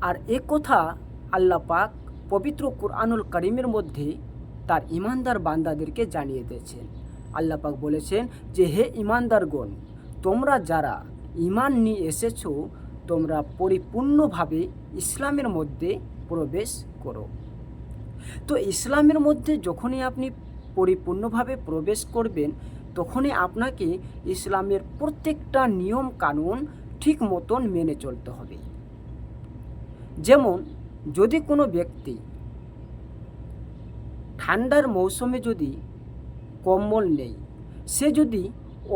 আর এ কথা আল্লাহ পাক পবিত্র কুরআনুল করিমের মধ্যে তার ইমানদার বান্দাদেরকে জানিয়ে দিয়েছেন। আল্লাহ পাক বলেছেন যে, হে ইমানদারগণ, তোমরা যারা ইমান নিয়ে এসেছ, তোমরা পরিপূর্ণভাবে ইসলামের মধ্যে প্রবেশ করো। তো ইসলামের মধ্যে যখনই আপনি পরিপূর্ণভাবে প্রবেশ করবেন, তখনই আপনাকে ইসলামের প্রত্যেকটা নিয়ম কানুন ঠিক মতন মেনে চলতে হবে। যেমন, যদি কোনো ব্যক্তি ঠান্ডার মৌসুমে যদি কম্বল নেই সে যদি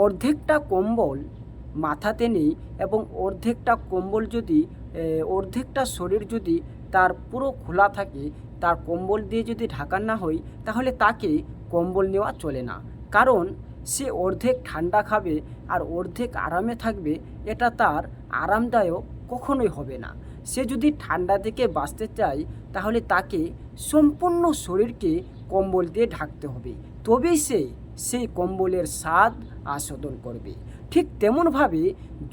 অর্ধেকটা কম্বল মাথাতে নেই এবং অর্ধেকটা কম্বল যদি অর্ধেকটা শরীর যদি তার পুরো খোলা থাকে, তার কম্বল দিয়ে যদি ঢাকা না হয়, তাহলে তাকে কম্বল নেওয়া চলে না। কারণ, সে অর্ধেক ঠান্ডা খাবে আর অর্ধেক আরামে থাকবে, এটা তার আরামদায়ক কখনোই হবে না। সে যদি ঠান্ডা থেকে বাঁচতে চায়, তাহলে তাকে সম্পূর্ণ শরীরকে কম্বল দিয়ে ঢাকতে হবে। তবেই সে সেই কম্বলের স্বাদ আস্বাদন করবে। ঠিক তেমনভাবে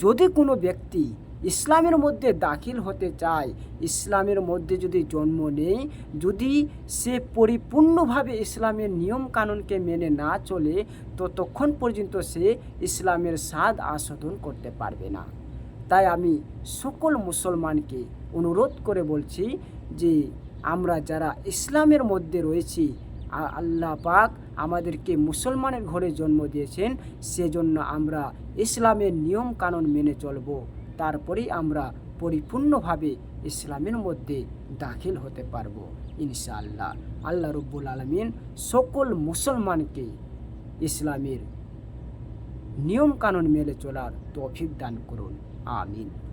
যদি কোনো ব্যক্তি ইসলামের মধ্যে দাখিল হতে চায়, ইসলামের মধ্যে যদি জন্ম নেই যদি সে পরিপূর্ণভাবে ইসলামের নিয়ম কানুনকে মেনে না চলে, ততক্ষণ পর্যন্ত সে ইসলামের স্বাদ আস্বাদন করতে পারবে না। তাই আমি সকল মুসলমানকে অনুরোধ করে বলছি যে আমরা যারা ইসলামের মধ্যে রয়েছি আল্লাহ পাক আমাদেরকে মুসলমানের ঘরে জন্ম দিয়েছেন, সেজন্য আমরা ইসলামের নিয়ম কানুন মেনে চলব। তারপরেই আমরা পরিপূর্ণভাবে ইসলামের মধ্যে দাখিল হতে পারব, ইনশাআল্লাহ। আল্লাহ রব্বুল আলমিন সকল মুসলমানকে ইসলামের নিয়ম কানুন মেনে চলার তৌফিক দান করুন। アーミン